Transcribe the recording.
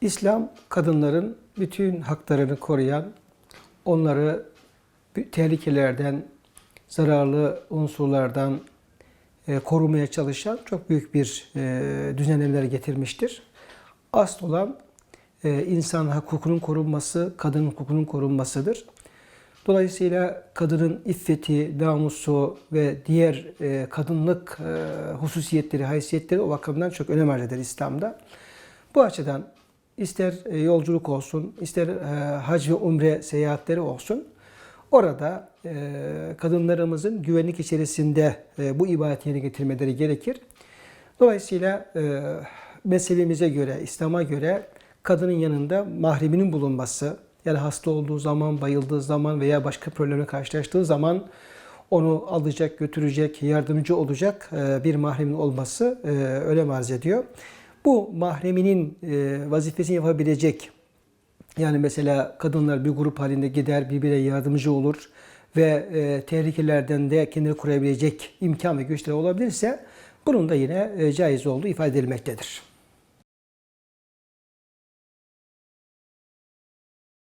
İslam kadınların bütün haklarını koruyan, onları tehlikelerden, zararlı unsurlardan e, korumaya çalışan çok büyük bir e, düzenlemeler getirmiştir. Asıl olan e, insan hukukunun korunması, kadın hukukunun korunmasıdır. Dolayısıyla kadının iffeti, namusu ve diğer kadınlık hususiyetleri, haysiyetleri o bakımdan çok önem arz eder İslam'da. Bu açıdan ister e, yolculuk olsun, ister e, hac ve umre seyahatleri olsun, orada e, kadınlarımızın güvenlik içerisinde bu ibadeti yerine getirmeleri gerekir. Dolayısıyla mezhebimize göre, İslam'a göre kadının yanında mahreminin bulunması, yani hasta olduğu zaman, bayıldığı zaman veya başka problemle karşılaştığı zaman onu alacak, götürecek, yardımcı olacak bir mahremin olması e, önem arz ediyor. Bu mahreminin e, vazifesini yapabilecek, yani mesela kadınlar bir grup halinde gider, birbirine yardımcı olur ve e, tehlikelerden de kendini koruyabilecek imkan ve güçleri olabilirse bunun da yine e, caiz olduğu ifade edilmektedir.